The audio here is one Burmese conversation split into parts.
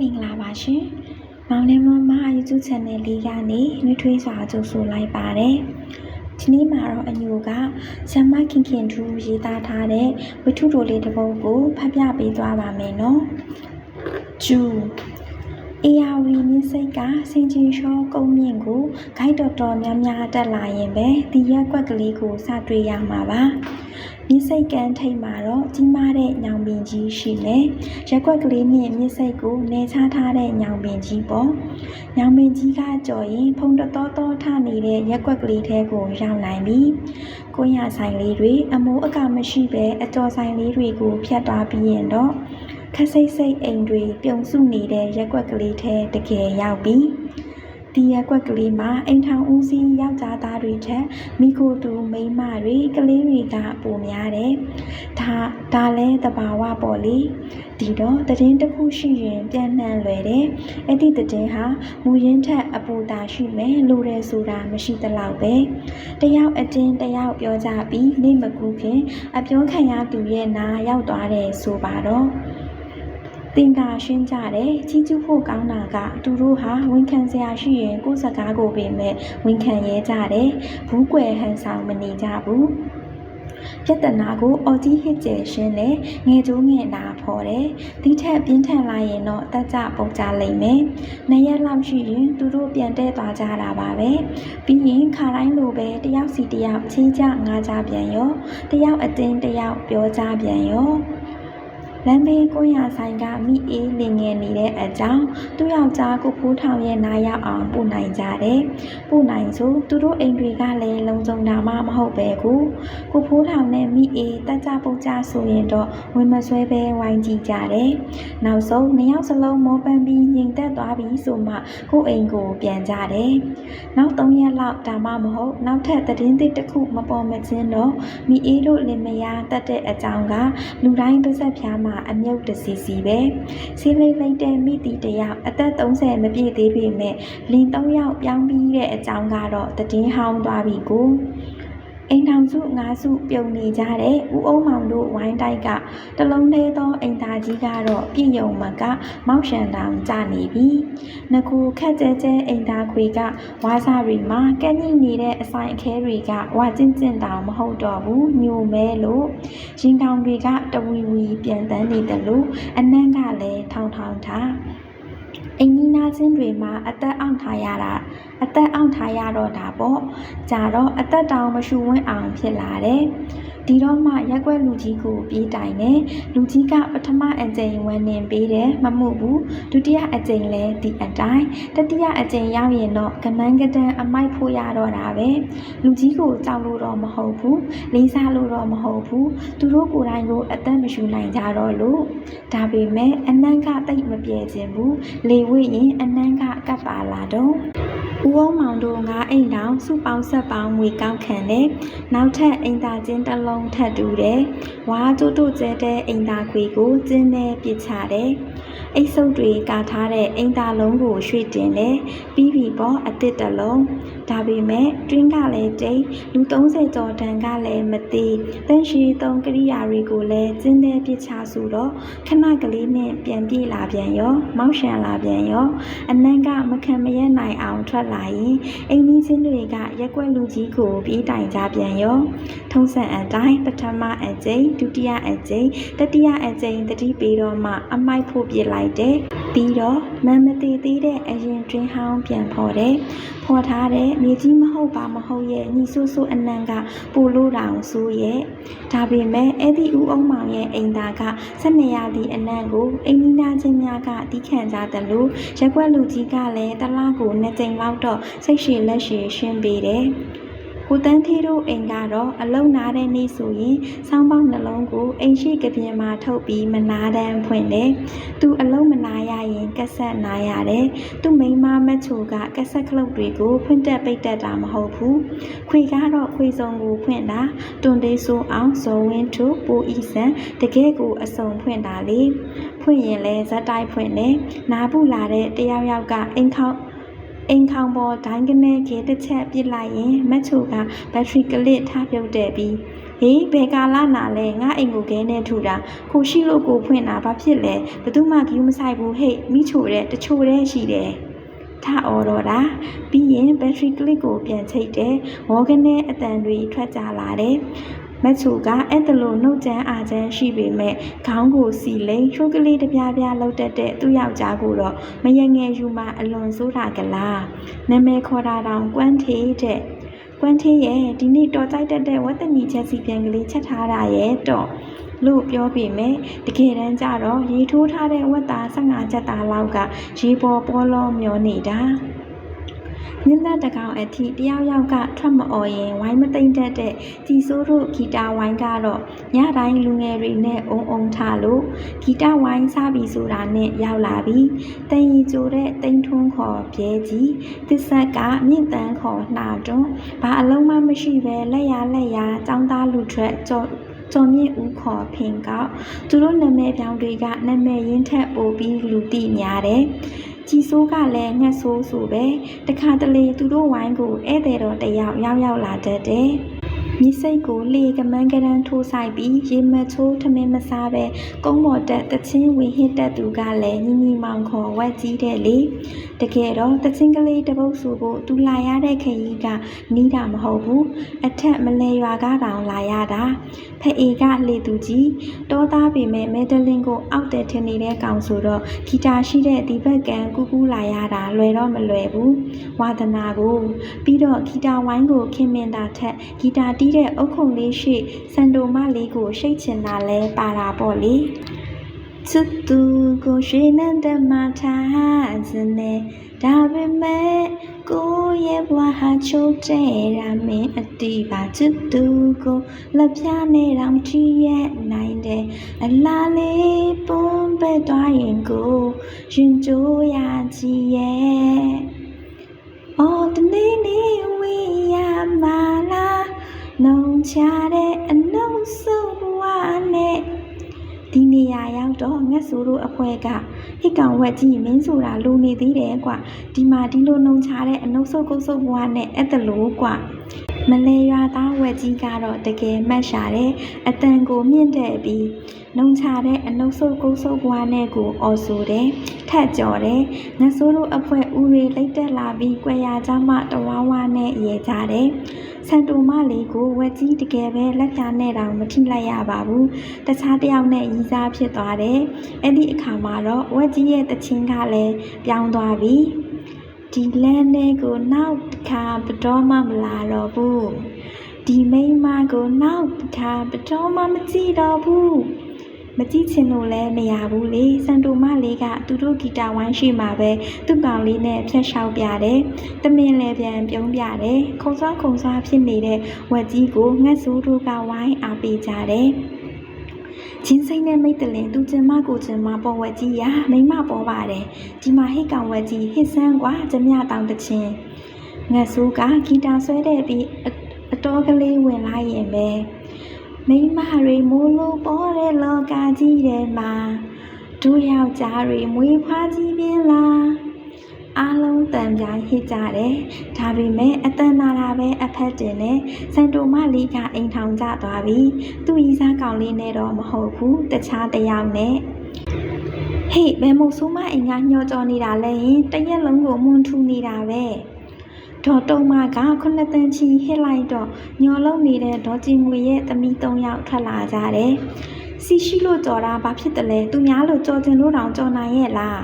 မင်္ဂလာပါရှင်။မောင်လေးမမ YouTube Channel လေးကနေနှွေးထွေးစွာကြိုဆိုလိုက်ပါတယ်။ဒီနေ့မှာတော့အညိုကဆ iam မခင်ခင်ထူးရေးသားထားတဲ့ဝတ္ထုတိုလေးတစ်ပုဒ်ကိုဖတ်ပြပေးသွားပါမယ်နော်။ကျူအေယာဝီမြင့်စိတ်ကစင်ချီရှောကုန်းမြင့်ကိုဂိုက်တော်တော်များများတက်လာရင်ပဲဒီရက်ကွက်ကလေးကိုစတွေ့ရမှာပါ။ မြစ်စိတ်ကန်ထိတ်မှာတော့ကြီးမားတဲ့ညောင်ပင်ကြီးရှိမယ်။ရက်ကွက်ကလေးမြင့်မြစ်စိတ်ကိုနေချထားတဲ့ညောင်ပင်ကြီးပေါ့။ညောင်ပင်ကြီးကကြော်ရင်ဖုံတတော်တော်ထနေတဲ့ရက်ကွက်ကလေးထဲကိုရောက်နိုင်ပြီ။ကိုရဆိုင်လေးတွေအမိုးအကာမရှိပဲအကျော်ဆိုင်လေးတွေကိုဖြတ်သွားပြီးရင်တော့ခက်စိတ်စိတ်အိမ်တွေပြုံစုနေတဲ့ရက်ကွက်ကလေးထဲတကယ်ရောက်ပြီ။ ဒီရက်ကွက်ကလေးမှာအိမ်ထောင်ဦးစီးယောက်ျားသားတွေထက်မိခိုတူမိန်းမတွေကလေးတွေကပိုများတယ်။ဒါဒါလဲတဘာဝပေါ့လေ။ဒီတော့တည်င်းတစ်ခုရှိရင်ပြန်နှံလွယ်တယ်။အဲ့ဒီတည်င်းဟာမူရင်းထက်အပူတာရှိမယ်လို့ရဲဆိုတာမရှိသလောက်ပဲ။တယောက်အတင်းတယောက်ပြောကြပြီးနေမကူခင်အပြောခံရသူရဲ့နာရောက်သွားတယ်ဆိုပါတော့။ တင်ကာရှင်းကြတယ်ကြီးကျူးဖို့ကောင်းတာကသူတို့ဟာဝန်ခံစရာရှိရင်ကိုယ်စကားကိုပင်မဲ့ဝန်ခံရဲကြတယ်ဘူးကွယ်ဟန်ဆောင်မနေကြဘူးပြဿနာကိုအော်ကြီးဟစ်ကျယ်ရှင်းနဲ့ငယ်ကျိုးငယ်နာဖော်တယ်။ဒီထက်ပြင်းထန်လာရင်တော့တက်ကြပုတ်ကြလိမ့်မယ်။နှစ်ရက်လောက်ရှိရင်သူတို့ပြန်တဲ့သွားကြတာပါပဲ။ပြီးရင်ခါတိုင်းလိုပဲတယောက်စီတယောက်ချင်းကြငါးကြပြန်ရော။တယောက်အတင်းတယောက်ပြောကြပြန်ရော။ လမ်းဘေးကိုရဆိုင်ကမိအေးလင်ငယ်နေတဲ့အကြောင်းသူ့ယောက်ျားကိုဖိုးထောင်ရဲ့နားရောက်အောင်ပို့နိုင်ကြတယ်။ပို့နိုင်ဆိုသူတို့အိမ်တွေကလည်းလုံခြုံတာမှမဟုတ်ပဲကူ။ကိုဖိုးထောင်နဲ့မိအေးတက်ကြပုတ်ကြဆိုရင်တော့ဝင်မဆွဲပဲဝိုင်းကြည့်ကြတယ်။နောက်ဆုံးနှစ်ယောက်စလုံးမောပန်းပြီးငြိမ်သက်သွားပြီဆိုမှကိုအိမ်ကိုပြန်ကြတယ်။နောက်၃ရက်လောက်ဒါမှမဟုတ်နောက်ထပ်သတင်းသစ်တစ်ခုမပေါ်မချင်းတော့မိအေးတို့လင်မယားတက်တဲ့အကြောင်းကလူတိုင်းပါဆက်ဖြားမှအမြုပ်တစီစီပဲစီးလိမ့်လိုက်တဲ့မိတီတယောက်အသက်30မပြည့်သေးပေမဲ့လင်3ယောက်ပြောင်းပြီးတဲ့အကြောင်းကတော့တည်င်းဟောင်းသွားပြီကို အိမ်ထောင်စု၅စုပြုံနေကြတဲ့ဦးအုံမောင်တို့ဝိုင်းတိုက်ကတလုံးသေးသောအိမ်သားကြီးကတော့ပြည့်ယုံမကမောက်ရှန်တောင်ကျနေပြီ။ငကူခက်ကျဲကျဲအိမ်သားခွေကဝါစာရီမှာကန့်ညိနေတဲ့အဆိုင်အခဲတွေကဝါကျင့်ကျင့်တောင်မဟုတ်တော့ဘူးညိုမဲလို့ရင်ကောင်တွေကတဝီဝီပြန်တန်းနေတယ်လို့အနံ့ကလည်းထောင်ထောင်ထားအိမ်နီးနားချင်းတွေမှာအသက်အောင့်ထားရတာအသက်အောင့်ထားရတော့တာပေါ့ကြာတော့အသက်တောင်မရှူဝင်းအောင်ဖြစ်လာတယ်ဒီတော့မှရက်ွက်လူကြီးကိုပြေးတိုင်တယ်လူကြီးကပထမအကြိမ်ဝန်နေပေးတယ်မမှုဘူးဒုတိယအကြိမ်လဲဒီအတိုင်းတတိယအကြိမ်ရောက်ရင်တော့ကမန်းကတန်အမိုက်ဖို့ရတော့တာပဲလူကြီးကိုကြောက်လို့တော့မဟုတ်ဘူးလေးစားလို့တော့မဟုတ်ဘူးသူတို့ကိုယ်တိုင်ကိုအသက်မရှူနိုင်ကြတော့လို့ဒါပေမဲ့အနံ့ကတိတ်မပြေခြင်းဘူးလေဝိရင်အနံ့ကကပ်ပါလာတော့ဦးအောင်မောင်တို့ငါအိမ်တောင်စုပေါင်းဆက်ပေါင်းငွေကောက်ခံတယ်နောက်ထပ်အိမ်သာချင်းတစ်လုံးထပ်တူတယ်ဝါကျိုးတို့ကျဲတဲ့အိမ်သာခွေကိုကျင်းနဲ့ပစ်ချတယ်အိတ်ဆုပ်တွေကာထားတဲ့အိမ်သာလုံးကိုရွှေ့တင်တယ်ပြီးပြီပေါ့အစ်စ်တစ်လုံးဒါပေမဲ့တွင်းကလည်းတိတ်လူ30ကျော်တန်ကလည်းမသေးတန်ရှိသုံးကရိယာတွေကိုလည်းကျင်းနဲ့ပစ်ချဆိုတော့ခဏကလေးနဲ့ပြန်ပြေးလာပြန်ရောမောက်ရှန်လာပြန်ရောအနံ့ကမခံမရနိုင်အောင်ထွက်လာရင်အိမ်နီးချင်းတွေကရက်ွက်လူကြီးကိုပြေးတိုင်ကြပြန်ရောထုံးစံအတိုင်းပထမအကြိမ်ဒုတိယအကြိမ်တတိယအကြိမ်တတိပြီးတော့မှအမိုက်ဖို့ပြစ်လိုက်တယ် ပြီးတော့မန်မသေးသေးတဲ့အရင်တွင်းဟောင်းပြန်ဖော်တယ်ဖော်ထားတဲ့မြေကြီးမဟုတ်ပါမဟုတ်ရဲ့ညီဆူဆူအနံကပူလို့တောင်ဆိုးရဲ့ဒါပေမဲ့အဲ့ဒီဦးအောင်မောင်ရဲ့အိမ်သားကဆက်နေရသည့်အနံကိုအိမ်နီးနားချင်းများကတီးခံကြတယ်လို့ရက်ွက်လူကြီးကလည်းတလားကိုနှစ်ကြိမ်လောက်တော့စိတ်ရှည်လက်ရှည်ရှင်းပေးတယ် ကိုတန်းသေးတို့အိမ်ကတော့အလုံနာတဲ့နေ့ဆိုရင်ဆောင်းပေါက်နှလုံးကိုအိမ်ရှိကပြင်းမှာထုတ်ပြီးမနာတန်းဖွင့်တယ်။သူအလုံးမနာရရင်ကက်ဆက်နာရတယ်။သူမိန်းမမချိုကကက်ဆက်ခလုတ်တွေကိုဖွင့်တက်ပိတ်တက်တာမဟုတ်ဘူး။ခွေကတော့ခွေစုံကိုဖွင့်တာတွန်သေးဆိုအောင်ဇော်ဝင်းထုပိုဤဆန်တကယ်ကိုအစုံဖွင့်တာလေ။ဖွင့်ရင်လဲဇက်တိုက်ဖွင့်တယ်။နာဘူးလာတဲ့တယောက်ယောက်ကအိမ်ခေါက် အိမ်ခေါင်ပေါ်ဒိုင်းကနေခဲတစ်ချက်ပစ်လိုက်ရင်မက်ချိုကဘက်ထရီကလစ်ထားပြုတ်တဲ့ပြီးဟေးဘယ်ကာလနာလဲငါအိမ်ကိုခဲနဲ့ထူတာကိုရှိလို့ကိုဖွင့်တာဘာဖြစ်လဲဘသူမှဂယူးမဆိုင်ဘူးဟေ့မိချိုတဲ့တချို့တဲ့ရှိတယ်ထအော်တော့တာပြီးရင်ဘက်ထရီကလစ်ကိုပြန်ချိတ်တယ်ဝေါ်ကနေအတန်တွေထွက်ကြလာတယ် မက်ချူကအဲ့တလို့နှုတ်ကြမ်းအားချမ်းရှိပေမဲ့ခေါင်းကိုစီလိန်ချိုးကလေးတစ်ပြားပြားလောက်တက်တဲ့သူ့ယောက်ျားကိုတော့မယငယ်ယူမှအလွန်ဆိုးတာကလားနာမည်ခေါ်တာတောင်ကွမ်းသေးတဲ့ကွမ်းသေးရဲ့ဒီနေ့တော်ကြိုက်တတ်တဲ့ဝတ်တညီချက်စီပြန်ကလေးချက်ထားတာရဲ့တော့လို့ပြောပေမဲ့တကယ်တမ်းကျတော့ရေထိုးထားတဲ့ဝတ်သား15ချက်သားလောက်ကရေပေါ်ပေါ်လောမျောနေတာ ညနေတကောင်အထိတယောက်ယောက်ကထွက်မအော်ရင်ဝိုင်းမသိမ့်တတ်တဲ့ជីဆိုးတို့ဂီတာဝိုင်းကတော့ညတိုင်းလူငယ်တွေနဲ့အုံအုံထားလို့ဂီတဝိုင်းစားပြီဆိုတာနဲ့ရောက်လာပြီတန်ရီကျိုတဲ့တိန်ထွန်းခေါ်ပြဲကြီးသစ္ဆက်ကမြင့်တန်းခေါ်နှာတွန်းဘာအလုံးမမရှိပဲလက်ရလက်ရចောင်းသားလူထွက်ကြော်ကျော်မြင့်ဦးခေါ်ဖင်ကောက်သူတို့နာမည်ပြောင်းတွေကနာမည်ရင်းထက်ပိုပြီးလူသိများတယ် ជីဆိုးကလည်းငှက်ဆိုးဆိုပဲတခါတလေသူတို့ဝိုင်းကိုဧည့်သည်တော်တယောက်ရောက်ရောက်လာတတ်တယ် မြစ်စိတ်ကိုလေကမန်းကရန်ထိုးဆိုင်ပြီးရေမချိုးထမင်းမစားပဲကုန်းပေါ်တက်တချင်းဝင်ဟစ်တက်သူကလည်းညီညီမောင်ခေါ်ဝက်ကြီးတဲ့လေတကယ်တော့တချင်းကလေးတစ်ပုတ်ဆိုဖို့သူလာရတဲ့ခရီးကနီးတာမဟုတ်ဘူးအထက်မလဲရွာကတောင်လာရတာဖအေကလေသူကြီးတောသားပေမဲ့မဲဒလင်ကိုအောက်တယ်ထင်နေတဲ့ကောင်ဆိုတော့ဂီတာရှိတဲ့ဒီဘက်ကန်ကူးကူးလာရတာလွယ်တော့မလွယ်ဘူးဝါသနာကိုပြီးတော့ဂီတာဝိုင်းကိုခင်မင်တာထက်ဂီတာတီးတဲ့အုတ်ခုံလေးရှိစန်ဒိုမလေးကိုရှိတ်ချင်တာလဲပါတာပေါ့လေချစ်သူကိုရွှေနန်းတမထားစနေဒါပေမဲ့ကိုရဲ့ဘဝဟာချိုးတဲ့ရာမင်းအတီးပါချစ်သူကိုလက်ပြနဲ့တောင်ချီရဲ့နိုင်တယ်အလားလေးပုံပဲသွားရင်ကိုရင်ကြိုးရကြည့်ရဲ့အော်တနေ့နေ့ဝေးရမှာလား နှုံချတဲ့အနှုံဆုံးဘဝနဲ့ဒီနေရာရောက်တော့ငတ်ဆိုးတို့အဖွဲကဟစ်ကောင်ဝက်ကြီးမင်းဆိုတာလူနေသေးတယ်ကွာဒီမှာဒီလိုနှုံချတဲ့အနှုံဆုပ်ကုတ်ဆုပ်ဘဝနဲ့အဲ့တလို့ကွာမလဲရွာသားဝက်ကြီးကတော့တကယ်မှတ်ရှာတယ်အတန်ကိုမြင့်တဲ့ပြီး နှုံချတဲ့အနှုတ်ဆုပ်ကုတ်ဆုပ်ဘဝနဲ့ကိုအော်ဆိုတယ်ထက်ကြော်တယ်ငါဆိုးတို့အဖွဲဦးတွေလိတ်တက်လာပြီးကြွယ်ရကြမှတဝါဝါနဲ့ရေကြတယ်ဆန်တူမလေးကိုဝက်ကြီးတကယ်ပဲလက်ပြနဲ့တောင်မထိလိုက်ရပါဘူးတခြားတစ်ယောက်နဲ့ရီးစားဖြစ်သွားတယ်အဲ့ဒီအခါမှာတော့ဝက်ကြီးရဲ့တချင်းကလည်းပြောင်းသွားပြီဒီလန်းလေးကိုနောက်တစ်ခါဘတော်မှမလာတော့ဘူးဒီမိန်းမကိုနောက်တစ်ခါဘတော်မှမကြည့်တော့ဘူး မကြည့်ချင်လို့လည်းမရဘူးလေစန်တိုမလေးကသူတို့ဂီတာဝိုင်းရှိမှာပဲသူ့ကောင်လေးနဲ့ဖြတ်လျှောက်ပြတယ်တမင်လည်းပြန်ပြုံးပြတယ်ခုံစွာခုံစွာဖြစ်နေတဲ့ဝက်ကြီးကိုငှက်ဆိုးတို့ကဝိုင်းအားပေးကြတယ်ချင်းစိမ့်နဲ့မိတ်တလင်သူကျင်မကိုကျင်မပေါ်ဝက်ကြီးရာမိမပေါ်ပါတယ်ဒီမှာဟိတ်ကောင်ဝက်ကြီးဟစ်ဆန်းကွာကျမတောင်တချင်းငှက်ဆိုးကဂီတာဆွဲတဲ့ပြီးအအတော်ကလေးဝင်လာရင်ပဲ မိမတွေမိုးလို့ပေါ်တဲ့လောကကြီးထဲမှာတို့ယောက်ျားတွေမွေးဖွားကြီးပြင်းလားအားလုံးတန်ပြိုင်ဟစ်ကြတယ်ဒါပေမဲ့အတန်နာတာပဲအဖက်တင်နဲ့စန်တိုမလီကအိမ်ထောင်ကျသွားပြီသူ့ရီစားကောင်လေးနဲ့တော့မဟုတ်ဘူးတခြားတစ်ယောက်နဲ့ဟေ့ဘယ်မို့ဆိုးမအိမ်ကညှော်ကြော်နေတာလဲရင်တရက်လုံးကိုမွန်ထူနေတာပဲ ဒေါ်တုံမကခုနှစ်တန်ချီဟစ်လိုက်တော့ညော်လုံးနေတဲ့ဒေါ်ကျင်ငွေရဲ့သမီး၃ယောက်ထွက်လာကြတယ်စီရှိလို့ကြော်တာဘာဖြစ်တယ်လဲသူများလို့ကြော်ကျင်လို့တောင်ကြော်နိုင်ရဲ့လား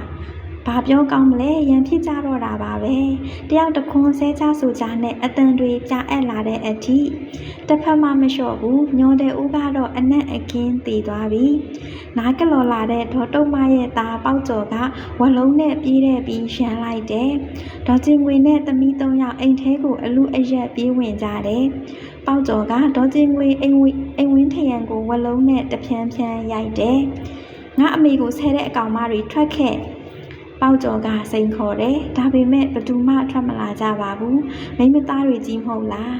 ဘာပြောကောင်းမလဲရန်ဖြစ်ကြတော့တာပါပဲတယောက်တစ်ခွန်းဆဲချဆိုချနဲ့အတန်တွေကြာအပ်လာတဲ့အထိတစ်ဖက်မှမလျှော့ဘူးညောတဲ့ဦးကတော့အနက်အခင်းတည်သွားပြီနားကလော်လာတဲ့ဒေါ်တုံမရဲ့သားပေါက်ကျော်ကဝလုံးနဲ့ပြေးတဲ့ပြီးရှမ်းလိုက်တယ်ဒေါ်ကျင်ငွေနဲ့သမီးသုံးယောက်အိမ်ထဲကိုအလူအယက်ပြေးဝင်ကြတယ်ပေါက်ကျော်ကဒေါ်ကျင်ငွေအိမ်ဝင်းအိမ်ဝင်းထရံကိုဝလုံးနဲ့တဖြန်းဖြန်းရိုက်တယ်ငါအမေကိုဆဲတဲ့အကောင်မတွေထွက်ခဲ့ ပေါက်ကျော်ကစိန်ခေါ်တယ်ဒါပေမဲ့ဘသူမှထွက်မလာကြပါဘူးမိမသားတွေကြီးမဟုတ်လား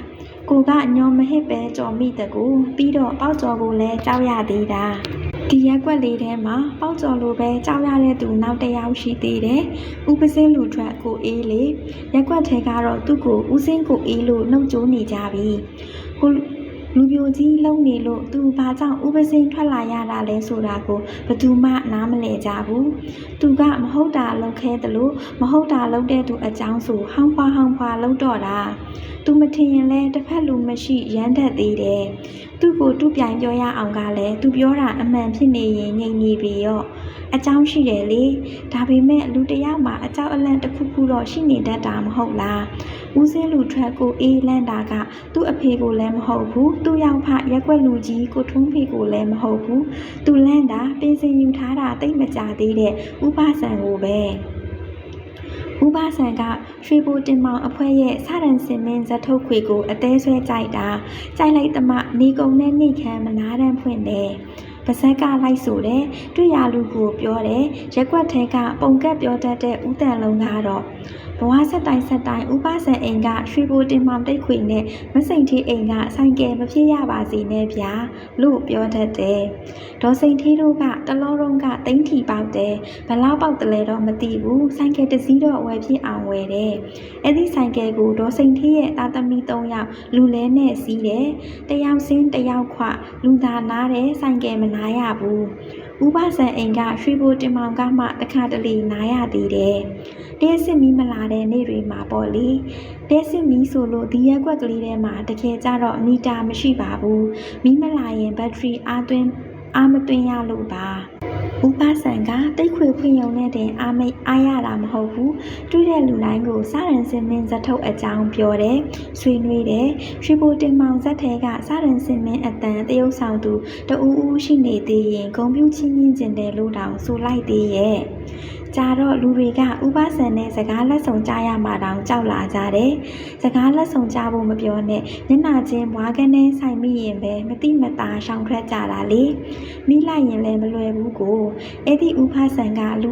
ကိုကညောမဟစ်ပဲကြော်မိတကူပြီးတော့ပေါက်ကျော်ကိုလည်းကြောက်ရသေးတာဒီရက်ွက်လေးထဲမှာပေါက်ကျော်လိုပဲကြောက်ရတဲ့သူနောက်တစ်ယောက်ရှိသေးတယ်ဥပစင်းလူထွက်ကိုအေးလေရက်ွက်ထဲကတော့သူ့ကိုဦးစင်းကိုအေးလို့နှုတ်ကြိုးနေကြပြီကို လူပြိုကြီးလုံနေလို့သူဘာကြောင့်ဥပစင်းထွက်လာရတာလဲဆိုတာကိုဘယ်သူမှနားမလည်ကြဘူးသူကမဟုတ်တာလုပ်ခဲတယ်လို့မဟုတ်တာလုပ်တဲ့သူအကြောင်းဆိုဟောင်းဖွာဟောင်းဖွာလုပ်တော့တာသူမထင်ရင်လဲတစ်ဖက်လူမရှိရမ်းတတ်သေးတယ် သူ့ကိုတူပြိုင်ပြောရအောင်ကလည်းသူပြောတာအမှန်ဖြစ်နေရင်ငြိမ်နေပြီရော့အကြောင်းရှိတယ်လေဒါပေမဲ့လူတစ်ယောက်မှာအကြောက်အလန့်တစ်ခုခုတော့ရှိနေတတ်တာမဟုတ်လားဦးစင်းလူထွက်ကိုအေးလန့်တာကသူ့အဖေကိုလည်းမဟုတ်ဘူးသူ့ရောက်ဖရက်ွက်လူကြီးကိုထွန်းဖေကိုလည်းမဟုတ်ဘူးသူလန့်တာပင်စင်ယူထားတာတိတ်မကြသေးတဲ့ဥပဆန်ကိုပဲ ဥပဆန်ကရွှေဘိုတင်မောင်အဖွဲရဲ့စရန်စင်မင်းဇက်ထုတ်ခွေကိုအသေးဆွဲကြိုက်တာကြိုက်လိုက်သမှနေကုံနဲ့နှိတ်ခမ်းမနာတမ်းဖွင့်တယ်ပါဇက်ကလိုက်ဆိုတယ်တွေ့ရလူကိုပြောတယ်ရက်ွက်ထဲကပုံကက်ပြောတတ်တဲ့ဦးတန်လုံးကတော့ ဘဝဆက်တိုင်းဆက်တိုင်းဥပဆန်အိမ်ကရွှေဘိုတင်မောင်တိတ်ခွေနဲ့မစိန်ထီအိမ်ကဆိုင်ကယ်မဖြစ်ရပါစေနဲ့ဗျာလို့ပြောတတ်တယ်။ဒေါ်စိန်ထီတို့ကတလောလုံးကတိမ့်ထီပေါက်တယ်။ဘလောက်ပေါက်တယ်လဲတော့မသိဘူး။ဆိုင်ကယ်တစ်စီးတော့ဝယ်ဖြစ်အောင်ဝယ်တယ်။အဲ့ဒီဆိုင်ကယ်ကိုဒေါ်စိန်ထီရဲ့တာသမီ၃ယောက်လူလဲနဲ့စီးတယ်။တယောက်စင်းတယောက်ခွလူသာနားတယ်ဆိုင်ကယ်မနာရဘူး။ ဥပဆန်အိမ်ကရွှေဘိုတင်မောင်ကမှတခါတလေနားရသေးတယ်။တဲစစ်မီးမလာတဲ့နေ့တွေမှာပေါ့လေတဲစစ်မီးဆိုလို့ဒီရက်ကွက်ကလေးထဲမှာတကယ်ကြတော့မီတာမရှိပါဘူးမီးမလာရင်ဘက်ထရီအားသွင်းအားမသွင်းရလို့ပါ ဥပဆန်ကတိတ်ခွေဖွင့်ရုံနဲ့တင်အားမိတ်အားရတာမဟုတ်ဘူးတွေ့တဲ့လူတိုင်းကိုစရန်စင်မင်းဇက်ထုတ်အကြောင်းပြောတယ်ဆွေးနွေးတယ်ရွှေဘိုတင်မောင်ဇက်ထဲကစရန်စင်မင်းအတန်တရုပ်ဆောင်သူတအူးဦးရှိနေသေးရင်ဂုံပြူချင်းချင်းကျင်တယ်လို့တောင်ဆိုလိုက်သေးရဲ့ ကြာတော့လူတွေကဥပဆန်နဲ့စကားလက်ဆောင်ကြရမှတောင်ကြောက်လာကြတယ်။စကားလက်ဆောင်ကြဖို့မပြောနဲ့ညနာချင်းဘွားကနေဆိုင်မိရင်ပဲမတိမတာရှောင်ထွက်ကြတာလေ။မိလိုက်ရင်လည်းမလွယ်ဘူးကို။အဲ့ဒီဥပဆန်ကလူ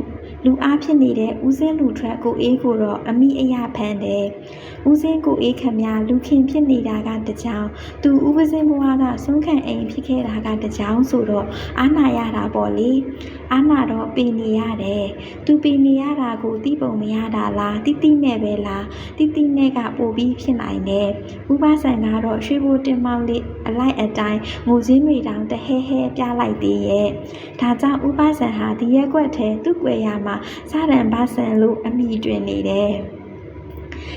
လူအားဖြစ်နေတဲ့ဦးစင်းလူထွက်ကိုအေးကိုတော့အမိအယဖမ်းတယ်။ဦးစင်းကိုအေးခမလူခင်ဖြစ်နေတာကတကြောင်သူဥပစင်းဘွားကဆုံးခံအိမ်ဖြစ်ခဲ့တာကတကြောင်ဆိုတော့အာနာရတာပေါ့လေ။အာနာတော့ပင်နေရတယ်။သူပင်နေရတာကိုတိပုံမရတာလားတိတိနဲ့ပဲလားတိတိနဲ့ကပို့ပြီးဖြစ်နိုင်တယ်ဥပဆန်ကတော့ရွှေဘိုတင်မောင်လေး အလိုက်အတိုင်းငိုစင်းတွေတောင်တဟဲဟဲပြလိုက်သေးရဲ့ဒါကြောင့်ဥပဆန်ဟာဒီရက်ကွက်ထဲသူ့ကွယ်ရမှာစရန်ဘာဆန်လို့အမိတွင်နေတယ်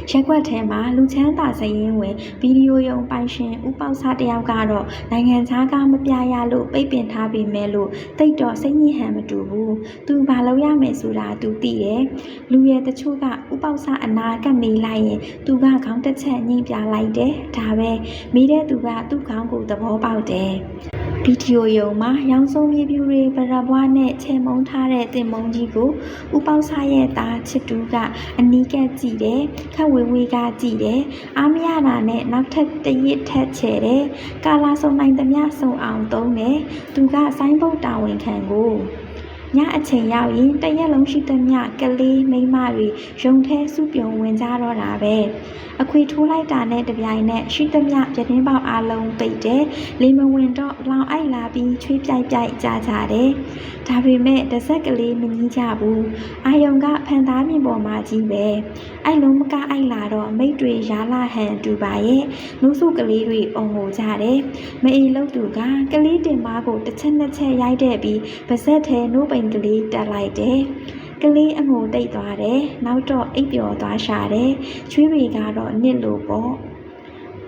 ရက်ွက်ထဲမှာလူချမ်းသာစရင်ဝင်ဗီဒီယိုရုံပိုင်ရှင်ဥပေါက်စားတယောက်ကတော့နိုင်ငံခြားကမပြရလို့ပိတ်ပင်ထားပေမဲ့လို့တိတ်တော့စိတ်ညစ်ဟန်မတူဘူး။ "तू ဘာလုပ်ရမယ်ဆိုတာ तू သိတယ်။လူရယ်တချို့ကဥပေါက်စားအနာကပ်မေးလိုက်ရင် သူကခေါင်းတစ်ချက်ညှိပြလိုက်တယ်။ဒါပဲ။မေးတဲ့သူက သူ့ခေါင်းကို သဘောပေါက်တယ်။ ဗီဒီယိုရုံမှာရောင်စုံမြေပြူတွေဗရဘွားနဲ့ချေမုံထားတဲ့တင်မုံကြီးကိုဥပေါစားရဲ့သားချစ်တူကအနီးကပ်ကြည့်တယ်ခက်ဝေဝေကကြည့်တယ်အားမရတာနဲ့နောက်ထပ်တရစ်ထက်ချဲတယ်ကာလာစုံနိုင်သမျှစုံအောင်သုံးတယ်သူကဆိုင်းဘုတ်တာဝန်ခံကို ညအချိန်ရောက်ရင်တရက်လုံးရှိသမျှကလေးမိန်းမတွေရုံထဲစုပြုံဝင်ကြတော့တာပဲအခွေထိုးလိုက်တာနဲ့တပြိုင်နက်ရှိသမျှပြတင်းပေါက်အလုံးပိတ်တယ်လေမဝင်တော့လောင်အိုက်လာပြီးချွေးပြိုက်ပြိုက်ကြကြတယ်ဒါပေမဲ့တစ်ဆက်ကလေးမကြီးကြဘူးအာယုံကဖန်သားမြင်ပေါ်မှာကြီးပဲအိုက်လုံးမကအိုက်လာတော့မိတ်တွေရာလာဟန်တူပါရဲ့နှုတ်ဆုကလေးတွေအုံငိုကြတယ်မအေးလို့သူကကလေးတင်မားကိုတစ်ချက်နှစ်ချက်ရိုက်တဲ့ပြီးပါဇက်ထဲနိုးပိန်ကလေးတက်လိုက်တယ်ကလေးအငိုတိတ်သွားတယ်။နောက်တော့အိပ်ပျော်သွားရှာတယ်။ချွေးတွေကတော့နစ်လို့ပေါ့။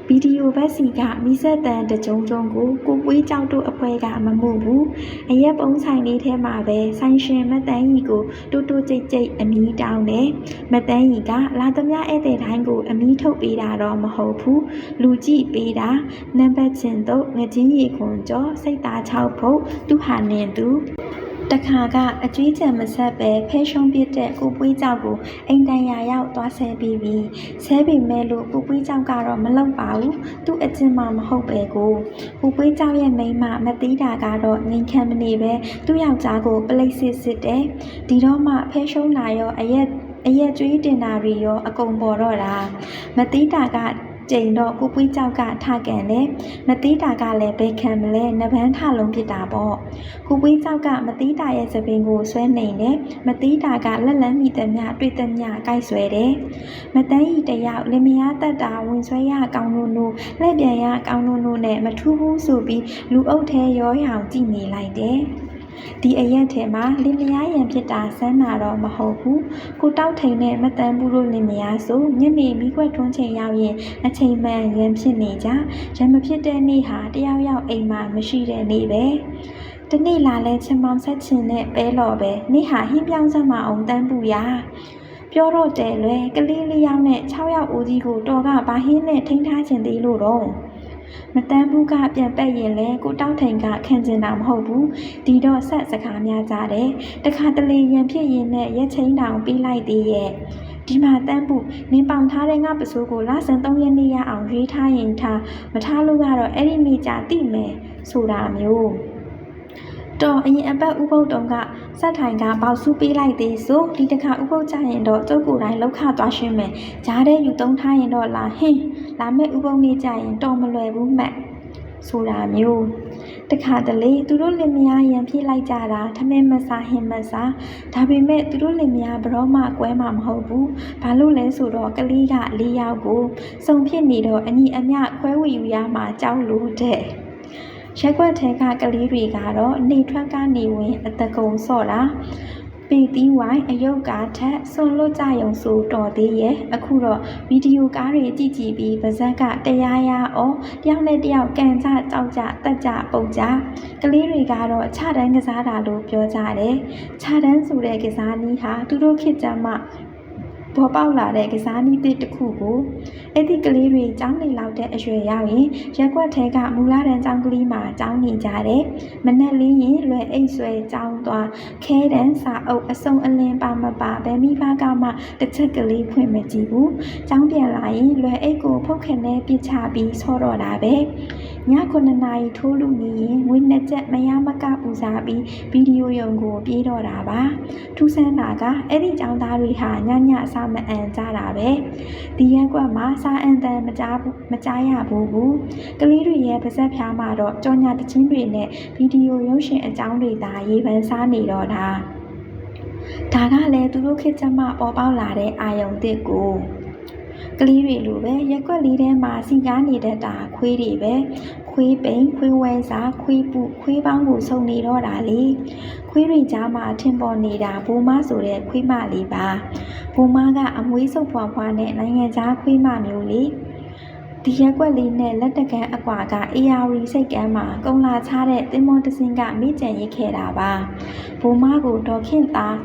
ဗီဒီယိုဘက်စီကမိဆက်တန်တကြုံကြုံကိုကိုပွေးကြောက်တို့အဖွဲကမမှုဘူး။အရက်ပုံးဆိုင်လေးထဲမှာပဲဆိုင်ရှင်မတ်တန်းကြီးကိုတူတူကြိတ်ကြိတ်အမီးတောင်းတယ်။မတ်တန်းကြီးကလာသမျှဧည့်သည်တိုင်းကိုအမီးထုတ်ပေးတာတော့မဟုတ်ဘူး။လူကြည့်ပေးတာနံပါတ်ချင်းတော့ငချင်းရီခွန်ကျော်စိတ်သား6ဖုတ်သူဟာနင်သူ တခါကအကျွေးချံမဆက်ပဲဖဲရှုံးပစ်တဲ့ကိုပွေးကြောက်ကိုအိမ်တန်ရာရောက်သွားဆဲပြီးပြီဆဲပေမဲ့လို့ကိုပွေးကြောက်ကတော့မလောက်ပါဘူးသူ့အကျင့်မှမဟုတ်ပဲကိုကိုပွေးကြောက်ရဲ့မိန်းမမသိတာကတော့ငိန်ခံမနေပဲသူ့ယောက်ျားကိုပလိတ်စစ်စစ်တယ်ဒီတော့မှဖဲရှုံးလာရောအရက်အရက်ကျွေးတင်တာတွေရောအကုန်ပေါ်တော့တာမသိတာက ကြိမ်တော့ကိုပွေးကြောက်ကထကန်တယ်မတိတာကလည်းဘယ်ခံမလဲနဗန်းထလုံးဖြစ်တာပေါ့ကိုပွေးကြောက်ကမတိတာရဲ့သပင်ကိုဆွဲနေတယ်မတိတာကလက်လန်းမိသည်မြတွေ့သည်မြကိုက်ဆွဲတယ်မတန်းဤတယောက်လင်မယားတက်တာဝင်ဆွဲရကောင်းလို့နို့လက်ပြန်ရကောင်းလို့နို့နဲ့မထူးဘူးဆိုပြီးလူအုပ်ထဲရောရောင်ကြည့်နေလိုက်တယ် ဒီအရက်ထဲမှာလင်မယားရံဖြစ်တာစမ်းတာတော့မဟုတ်ဘူးကိုတောက်ထိန်နဲ့မတန်ဘူးလို့လင်မယားဆိုညနေမိခွက်ထွန်းချိန်ရောက်ရင်အချိန်မှန်ရံဖြစ်နေကြရံမဖြစ်တဲ့နေ့ဟာတယောက်ယောက်အိမ်မှာမရှိတဲ့နေ့ပဲတနေ့လာလဲချင်မောင်ဆက်ချင်နဲ့ပဲလော်ပဲနေ့ဟာဟင်းပြောင်းစမ်းမအောင်တန်းပူရာပြောတော့တယ်လွယ်ကလေးလေးယောက်နဲ့6ယောက်အိုကြီးကိုတော်ကဘာဟင်းနဲ့ထိန်းထားခြင်းသေးလို့တော့ မတန်းဘူးကပြန်ပက်ရင်လဲကိုတောက်ထိန်ကခံကျင်တာမဟုတ်ဘူးဒီတော့ဆက်စကားများကြတယ်တခါတလေရန်ဖြစ်ရင်နဲ့ရက်ချင်းတောင်ပြီးလိုက်သေးရဲ့ဒီမှာတန်းဖို့နင်းပေါင်ထားတဲ့ငါပစိုးကိုလဆန်3ရက်နေ့ရအောင်ရွေးထားရင်ထားမထားလို့ကတော့အဲ့ဒီနေ့ကြာတိမယ်ဆိုတာမျိုး တော့အရင်အပတ်ဥပုပ်တုံးကစက်ထိုင်ကပေါက်ဆူပေးလိုက်သေးဆိုဒီတစ်ခါဥပုပ်ကြရင်တော့ကျုပ်ကိုယ်တိုင်လောက်ခသွားရှင်းမယ်ဂျားတဲ့ယူသုံးထားရင်တော့လာဟင်းလာမဲ့ဥပုပ်နေ့ကြရင်တော့မလွယ်ဘူးမှတ်ဆိုတာမျိုးတခါတလေသူတို့လင်မယားရံပြစ်လိုက်ကြတာထမင်းမစားဟင်းမစားဒါပေမဲ့သူတို့လင်မယားဘရောမှကွဲမှာမဟုတ်ဘူးဘာလို့လဲဆိုတော့ကလေးက၄ယောက်ကိုစုံဖြစ်နေတော့အညီအမျှခွဲဝေယူရမှာကြောက်လို့တဲ့ ရက်ွက်ထဲကကလေးတွေကတော့နေထွက်ကနေဝင်အတကုံဆော့တာပေတီးဝိုင်းအယုတ်ကားထက်ဆွန်လွတ်ကြယုံဆိုတော်သေးရဲ့အခုတော့ဗီဒီယိုကားတွေကြည့်ကြည့်ပြီးပါဇက်ကတရားရအောင်တယောက်နဲ့တယောက်ကန်ကြကြောက်ကြတက်ကြပုတ်ကြကလေးတွေကတော့ခြတန်းကစားတာလို့ပြောကြတယ်ခြတန်းဆိုတဲ့ကစားနည်းဟာသူတို့ခေတ်ကြမှာ ပေါ်ပေါက်လာတဲ့ကစားနည်းတစ်ခုကိုအဲ့ဒီကလေးတွေကျောင်းနေလောက်တဲ့အရွယ်ရောက်ရင်ရက်ွက်ထဲကမူလာတန်းကျောင်းကလေးမှာကျောင်းနေကြတယ်။မနဲ့လင်းရင်လွယ်အိတ်ဆွဲကျောင်းသွားခဲတန်းစာအုပ်အစုံအလင်းပါမပါဘယ်မိဘကမှတစ်ချက်ကလေးဖွင့်မကြည့်ဘူး။ကျောင်းပြန်လာရင်လွယ်အိတ်ကိုဖုတ်ခင်နဲ့ပြစ်ချပြီးဆော့တော့တာပဲ။ ည9နာရီထိုးလူနေရင်ငွေနှစ်ချက်မရမကပူစားပြီးဗီဒီယိုရုံကိုပြေးတော့တာပါ။ထူးဆန်းတာကအဲ့ဒီကျောင်းသားတွေဟာညညအစားမအန်ကြတာပဲ။ဒီရက်ကွက်မှာစာအန်တန်မကြားဘူးမကြားရဘူးဘူးကလေးတွေရဲ့ပါဇက်ဖျားမှာတော့ကြော်ညာတချင်းတွေနဲ့ဗီဒီယိုရုပ်ရှင်အကြောင်းတွေသာရေးပန်းစားနေတော့တာဒါကလည်းသူတို့ခေတ်ကျမှပေါ်ပေါက်လာတဲ့အာယုံတစ်ကို ကလေးတွေလိုပဲရက်ွက်လေးထဲမှာစီကားနေတတ်တာခွေးတွေပဲခွေးပိန်ခွေးဝဲစာခွေးပုခွေးပေါင်းကိုစုံနေတော့တာလေခွေးတွေကြားမှာထင်ပေါ်နေတာဘိုးမဆိုတဲ့ခွေးမလေးပါဘိုးမကအမွေးစုပ်ဖွာဖွာနဲ့နိုင်ငံသားခွေးမမျိုးလေးဒီရက်ွက်လေးနဲ့လက်တကန်အကွာက AR စိတ်ကမ်းမှာကုံလာချတဲ့တင်မောတစင်းကမိကြံရစ်ခဲ့တာပါဘိုးမကိုဒေါ်ခင်သား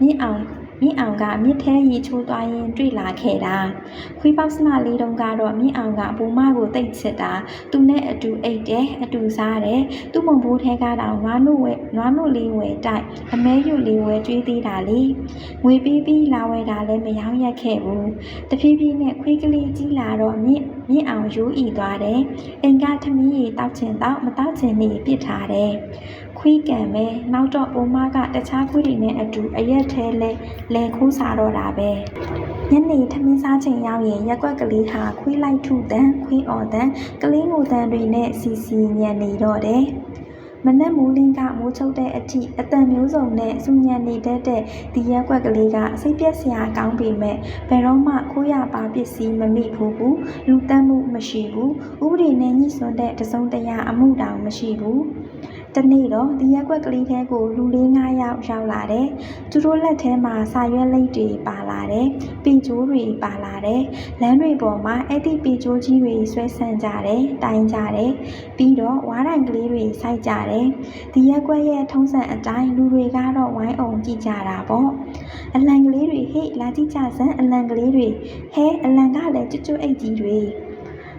မြင့်အောင် မြင့်အောင်ကမြစ်ထဲရီချိုးသွားရင်တွေ့လာခဲ့တာခွေးပေါက်စနလေးတုံးကတော့မြင့်အောင်ကဘိုးမကိုတိတ်ချစ်တာသူနဲ့အတူအိတ်တယ်အတူစားတယ်သူ့မုံဘိုးထဲကတော့နွားနုဝဲနွားနုလေးဝဲတိုက်အမဲရွလေးဝဲကျွေးသေးတာလေငွေပေးပြီးလာဝဲတာလည်းမရောရက်ခဲ့ဘူးတဖြည်းဖြည်းနဲ့ခွေးကလေးကြီးလာတော့မြင့်မြင့်အောင်ရိုးဤသွားတယ်အိမ်ကထမင်းရီတောက်ချင်တောက်မတောက်ချင်နေပြစ်ထားတယ် ခွေးကံပဲနောက်တော့အိုမကတခြားခွေးတွေနဲ့အတူအရက်ထဲလဲလဲခိုးစားတော့တာပဲညနေထမင်းစားချိန်ရောက်ရင်ရက်ွက်ကလေးဟာခွေးလိုက်ထုတန်ခွေးအော်တန်ကလေးငိုတန်တွေနဲ့စီစီညံနေတော့တယ်မနက်မိုးလင်းကမိုးချုပ်တဲ့အထိအတန်မျိုးစုံနဲ့စူညံနေတတ်တဲ့ဒီရက်ွက်ကလေးကစိတ်ပြက်စရာကောင်းပေမဲ့ဘယ်တော့မှခိုးရပါပစ္စည်းမမိဘူးဘူးလူတတ်မှုမရှိဘူးဥပဒေနဲ့ညှိစွန်းတဲ့တစုံတရာအမှုတောင်မရှိဘူး တနေ့တော့ဒီရက်ွက်ကလေးထဲကိုလူလေး၅ယောက်ရောက်လာတယ်။သူတို့လက်ထဲမှာစာရွက်လိပ်တွေပါလာတယ်။ပီကျိုးတွေပါလာတယ်။လမ်းတွေပေါ်မှာအဲ့ဒီပီကျိုးကြီးတွေဆွဲဆန့်ကြတယ်။တိုင်ကြတယ်။ပြီးတော့ဝါးတိုင်ကလေးတွေစိုက်ကြတယ်။ဒီရက်ွက်ရဲ့ထုံးစံအတိုင်းလူတွေကတော့ဝိုင်းအောင်ကြည့်ကြတာပေါ့။အလံကလေးတွေဟေ့လာကြည့်ကြစမ်းအလံကလေးတွေဟဲအလံကလည်းကျွတ်ကျွတ်အိတ်ကြီးတွေ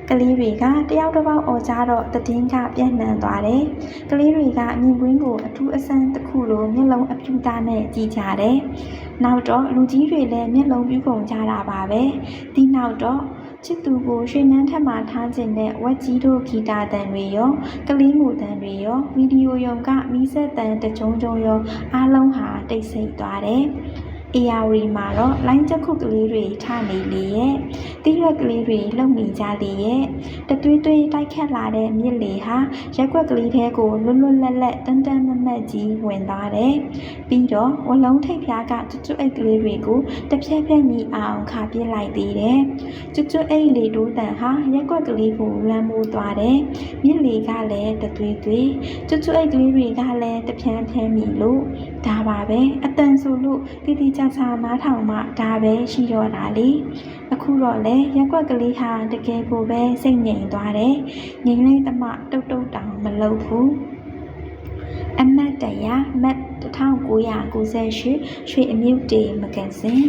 ကလေးတွေကတယောက်တစ်ပေါက်អော်ကြတော့တည်င်းကပြန့်နှံ့သွားတယ်။ကလေးတွေကမြင်ကွင်းကိုအထူးအဆန်းတစ်ခုလိုမျက်လုံးအပြူသားနဲ့ကြည့်ကြတယ်။နောက်တော့လူကြီးတွေလည်းမျက်လုံးပြူကုန်ကြတာပါပဲ။ဒီနောက်တော့ချစ်သူကိုရွှေနန်းထက်မှထားခြင်းနဲ့ဝက်ကြီးတို့ဂီတာတန်တွေရောကလေးငိုတန်တွေရောဗီဒီယိုရုံကမီးဆက်တန်တကြုံကြုံရောအားလုံးဟာတိတ်ဆိတ်သွားတယ်။ အေယာဝီမှာတော့လိုင်းချက်ခုကလေးတွေထနေလေရဲ့တိရွက်ကလေးတွေလုံနေကြလေရဲ့တသွေးသွေးတိုက်ခတ်လာတဲ့မြစ်လေဟာရက်ွက်ကလေးထဲကိုလွတ်လွတ်လပ်လပ်တန်းတန်းမတ်မတ်ကြီးဝင်သွားတယ်ပြီးတော့ဝလုံးထိပ်ဖျားကကျွတ်ကျွတ်အိတ်ကလေးတွေကိုတစ်ဖြက်ဖြက်မြည်အောင်ခါပြစ်လိုက်သေးတယ်ကျွတ်ကျွတ်အိတ်လေတိုးတန်ဟာရက်ွက်ကလေးကိုလမ်းမိုးသွားတယ်မြစ်လေကလည်းတသွေးသွေးကျွတ်ကျွတ်အိတ်ကလေးတွေကလည်းတဖြန်းဖြန်းမြည်လို့ဒါပါပဲအတန်ဆိုလို့တိတိကျကျနားထောင်မှဒါပဲရှိတော့တာလေအခုတော့လေရက်ွက်ကလေးဟာတကယ်ကိုပဲစိတ်ငြိမ်သွားတယ်ငြိမ်လိုက်တမတုတ်တုတ်တောင်မလုပ်ဘူးအမတ်တရာမတ်1998ရွှေအမြုပ်တေမဂဇင်း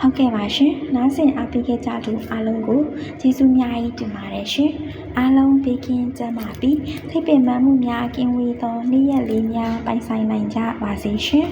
ဟုတ်ကဲ့ပါရှင်နားဆင်အားပေးခဲ့ကြသူအားလုံးကိုကျေးဇူးများကြီးတင်ပါတယ်ရှင်အားလုံးဘေးကင်းကြပါပြီးထိပ်ပင်ပန်းမှုများကင်းဝေးသောနေ့ရက်လေးများပိုင်ဆိုင်နိုင်ကြပါစေရှင်